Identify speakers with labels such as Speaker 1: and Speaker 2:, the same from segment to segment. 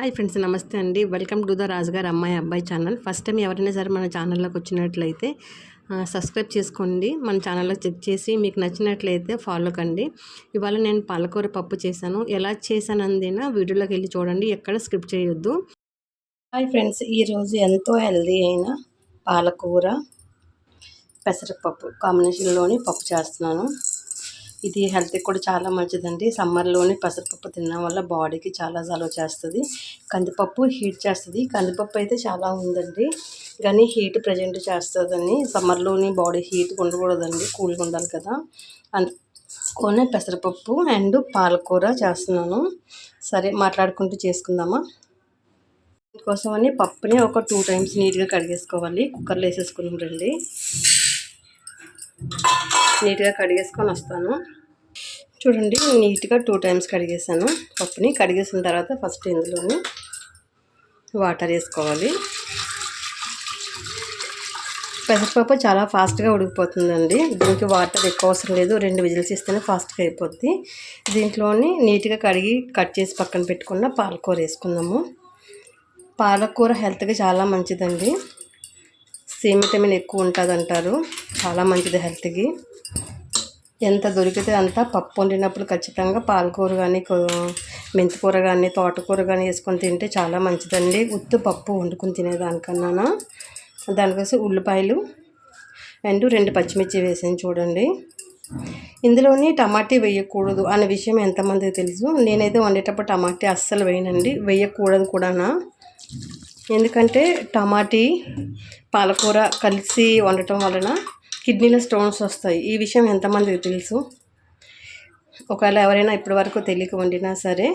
Speaker 1: Hi friends నమస్తే అండి. Welcome to the రాజుగారు అమ్మాయి అబ్బాయి ఛానల్. ఫస్ట్ టైం ఎవరైనా సరే మన ఛానల్లోకి వచ్చినట్లయితే సబ్స్క్రైబ్ చేసుకోండి. మన ఛానల్లో చెక్ చేసి మీకు నచ్చినట్లయితే ఫాలో కండి. ఇవాళ నేను పాలకూర పప్పు చేశాను. ఎలా చేశాను అందినా వీడియోలోకి వెళ్ళి చూడండి. ఎక్కడ స్క్రిప్ట్ చేయొద్దు. హాయ్ ఫ్రెండ్స్ ఈరోజు ఎంతో హెల్దీ అయిన పాలకూర పెసరపప్పు కాంబినేషన్లోని పప్పు చేస్తున్నాను. ఇది హెల్త్కి కూడా చాలా మంచిదండి. సమ్మర్లోని పెసరపప్పు తినడం వల్ల బాడీకి చాలా చలవ చేస్తుంది. కందిపప్పు హీట్ చేస్తుంది. కందిపప్పు అయితే చాలా ఉందండి. కానీ హీట్ ప్రజెంట్ చేస్తుందని సమ్మర్లోని బాడీ హీట్ ఉండకూడదండి. కూల్గా ఉండాలి కదా. అందుకోనే పెసరపప్పు అండ్ పాలకూర చేస్తున్నాను. సరే మాట్లాడుకుంటూ చేసుకుందామా? దీనికోసమని పప్పుని ఒక టూ టైమ్స్ నీట్గా కడిగేసుకోవాలి. కుక్కర్లో వేసేసుకున్నాం రండి. నీట్గా కడిగేసుకొని వస్తాను. చూడండి నీట్గా టూ టైమ్స్ కడిగేసాను. పప్పుని కడిగేసిన తర్వాత ఫస్ట్ ఇందులోని వాటర్ వేసుకోవాలి. పెసరపప్పు చాలా ఫాస్ట్గా ఉడికిపోతుందండి. దీనికి వాటర్ ఎక్కువ అవసరం లేదు. రెండు విజిల్స్ ఇస్తేనే ఫాస్ట్గా అయిపోద్ది. దీంట్లోని నీట్గా కడిగి కట్ చేసి పక్కన పెట్టుకున్న పాలకూర వేసుకుందాము. పాలకూర హెల్త్కి చాలా మంచిదండి. సి విటమిన్ ఎక్కువ ఉంటుంది అంటారు చాలా మంచిది హెల్త్కి. ఎంత దొరికితే అంత పప్పు వండినప్పుడు ఖచ్చితంగా పాలకూర కానీ మెంతికూర కానీ తోటకూర కానీ వేసుకొని తింటే చాలా మంచిదండి. ఉత్తు పప్పు వండుకొని తినేదానికన్నా దానికోసం ఉల్లిపాయలు అండ్ రెండు పచ్చిమిర్చి వేసాను చూడండి. ఇందులోని టమాటీ వేయకూడదు అనే విషయం ఎంతమందికి తెలుసు. నేనైతే వండేటప్పుడు టమాటీ అస్సలు వేయనండి. వేయకూడదు కూడానా ఎందుకంటే టమాటీ పాలకూర కలిసి వండటం వలన కిడ్నీలో స్టోన్స్ వస్తాయి. ఈ విషయం ఎంతమందికి తెలుసు? ఒకవేళ ఎవరైనా ఇప్పటి వరకు తెలియక వండినా సరే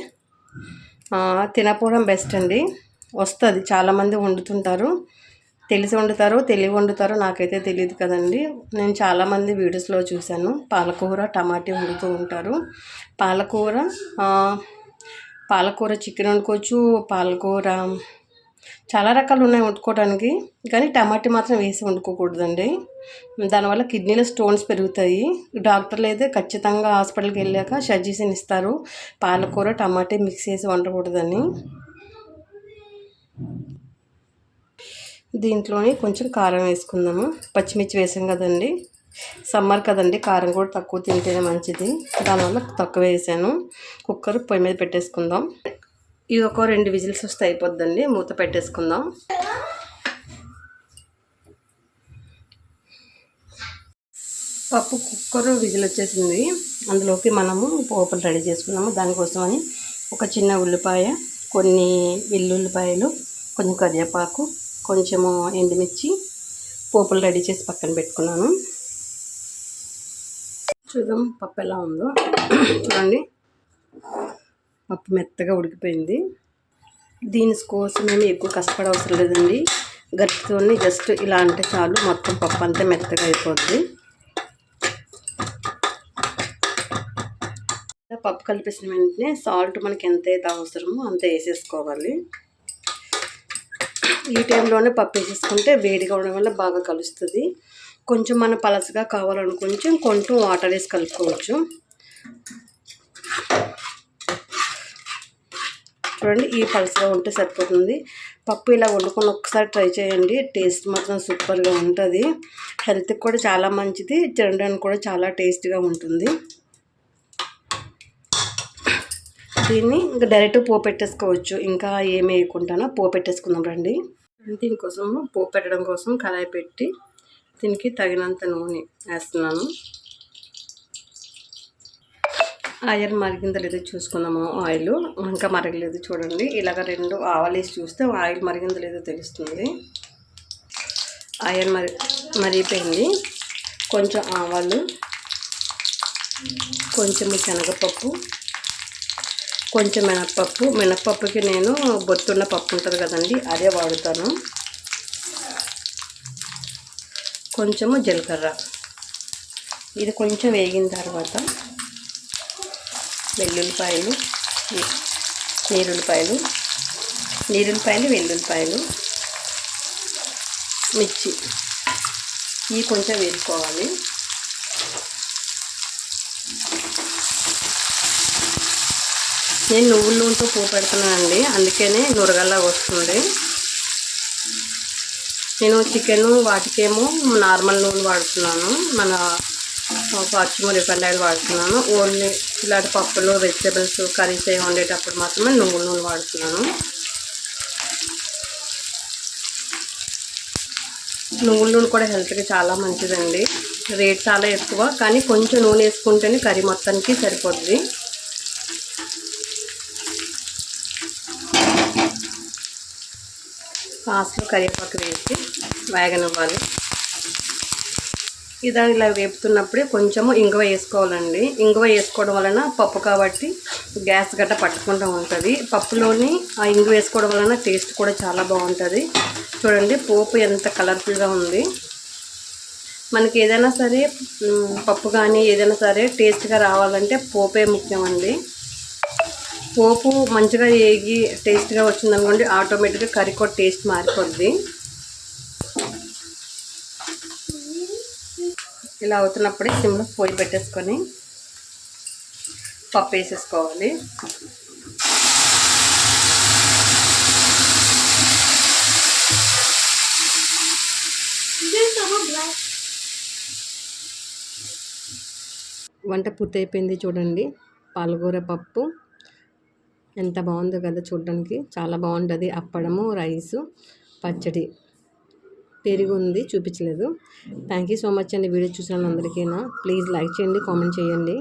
Speaker 1: తినపోవడం బెస్ట్ అండి. వస్తుంది. చాలామంది వండుతుంటారు. తెలిసి వండుతారు తెలివి వండుతారో నాకైతే తెలియదు కదండి. నేను చాలామంది వీడియోస్లో చూశాను. పాలకూర టమాటీ వండుతూ ఉంటారు. పాలకూర పాలకూర చికెన్ వండుకోవచ్చు పాలకూర చాలా రకాలు ఉన్నాయి వండుకోవడానికి కానీ టమాటా మాత్రం వేసి వండుకోకూడదండి. దానివల్ల కిడ్నీలో స్టోన్స్ పెరుగుతాయి. డాక్టర్లు అయితే ఖచ్చితంగా హాస్పిటల్కి వెళ్ళాక సజెషన్ ఇస్తారు. పాలకూర టమాటా మిక్స్ చేసి వండకూడదని. దీంట్లోని కొంచెం కారం వేసుకుందాము. పచ్చిమిర్చి వేసాం కదండి. సమ్మర్ కదండి కారం కూడా తక్కువ తింటేనే మంచిది. దానివల్ల తక్కువ వేసాను. కుక్కర్ పొయ్యి మీద పెట్టేసుకుందాం. ఇది ఒక రెండు విజిల్స్ వస్తే అయిపోద్దండి. మూత పెట్టేసుకుందాం. పప్పు కుక్కర్ విజిల్ వచ్చేసింది. అందులోకి మనము పోపులు రెడీ చేసుకున్నాము. దానికోసమని ఒక చిన్న ఉల్లిపాయ కొన్ని వెల్లుల్లిపాయలు కొంచెం కరివేపాకు కొంచెము ఎండుమిర్చి పోపులు రెడీ చేసి పక్కన పెట్టుకున్నాను. చూద్దాం పప్పు ఎలా ఉందో. చూడండి. పప్పు మెత్తగా ఉడికిపోయింది. దీనికోసం ఏమి ఎక్కువ కష్టపడ అవసరం లేదండి. గట్టితోని జస్ట్ ఇలా అంటే చాలు. మొత్తం పప్పు అంతా మెత్తగా అయిపోద్ది. పప్పు కలిపేసిన వెంటనే సాల్ట్ మనకి ఎంత అయితే అవసరమో అంత వేసేసుకోవాలి. ఈ టైంలోనే పప్పు వేసేసుకుంటే వేడిగా ఉండడం వల్ల బాగా కలుస్తుంది. కొంచెం మన పలసగా కావాలనుకుంటే కొంచెం వాటర్ వేసి కలుపుకోవచ్చు. చూడండి ఈ పలుసుగా ఉంటే సరిపోతుంది. పప్పు ఇలా వండుకొని ఒకసారి ట్రై చేయండి. టేస్ట్ మాత్రం సూపర్గా ఉంటుంది. హెల్త్కి కూడా చాలా మంచిది. తినడానికి కూడా చాలా టేస్ట్గా ఉంటుంది. దీన్ని ఇంకా డైరెక్ట్ పో పెట్టేసుకోవచ్చు. ఇంకా ఏమి వేయకుండానో పో పెట్టేసుకుందాం రండి. దీనికోసం పో పెట్టడం కోసం కళాయి పెట్టి దీనికి తగినంత నూనె వేస్తున్నాను. ఆయిల్ మరిగిందో లేదో చూసుకుందాము. ఆయిల్ ఇంకా మరగలేదు చూడండి. ఇలాగ రెండు ఆవాలు వేసి చూస్తే ఆయిల్ మరిగిందో లేదో తెలుస్తుంది. ఆయిల్ మరి మరిగిపోయింది. కొంచెం ఆవాలు కొంచెం శనగపప్పు కొంచెం మినప్పప్పు. మినప్పప్పుకి నేను బొత్తున్న పప్పు ఉంటుంది కదండి అదే వాడుతాను. కొంచెము జీలకర్ర. ఇది కొంచెం వేగిన తర్వాత వెల్లుల్లిపాయలు నీరుల్లిపాయలు నీరుల్లిపాయలు వెల్లుల్లిపాయలు మిర్చి. ఇవి కొంచెం వేసుకోవాలి. నేను నువ్వుల నూనెతో పూ పెడుతున్నానండి అందుకనే నురగల్లా వస్తుంది. నేను చికెన్ వాటికేమో నార్మల్ నూనె వాడుతున్నాను. మన పచ్చిమ రిఫైండ్ వాడుతున్నాను. ఓన్లీ ఇలాంటి పప్పులు వెజిటేబుల్స్ కర్రీస్ అవి వండేటప్పుడు మాత్రమే నువ్వుల నూనె వాడుతున్నాను. నువ్వుల నూనె కూడా హెల్త్కి చాలా మంచిదండి. రేట్ చాలా ఎక్కువ కానీ కొంచెం నూనె వేసుకుంటేనే కర్రీ మొత్తానికి సరిపోద్ది. లాస్ట్లో కరివేపాకు వేసి వేగనివ్వాలి. ఇది ఇలా వేపుతున్నప్పుడే కొంచెము ఇంగువ వేసుకోవాలండి. ఇంగువ వేసుకోవడం వలన పప్పు కాబట్టి గ్యాస్ గట్ట పట్టకుండా ఉంటుంది. పప్పులోని ఆ ఇంగు వేసుకోవడం వలన టేస్ట్ కూడా చాలా బాగుంటుంది. చూడండి పోపు ఎంత కలర్ఫుల్గా ఉంది. మనకి ఏదైనా సరే పప్పు కానీ ఏదైనా సరే టేస్ట్గా రావాలంటే పోపే ముఖ్యమండి. పోపు మంచిగా వేగి టేస్ట్గా వచ్చిందనుకోండి ఆటోమేటిక్గా కర్రీ కూడా టేస్ట్ మారిపోద్ది. ఇలా అవుతున్నప్పుడే సిమ్లో పోయి పెట్టేసుకొని పప్పు వేసేసుకోవాలి. వంట పూర్తయిపోయింది చూడండి. పాలకూర పప్పు. ఎంత బాగుందో కదా చూడడానికి. చాలా బాగుంటుంది అప్పడము రైసు పచ్చడి. పెరిగి ఉంది చూపించలేదు. థ్యాంక్ యూ సో మచ్ అండి వీడియో చూసిన అందరికీ ప్లీజ్ లైక్ చేయండి కామెంట్ చేయండి.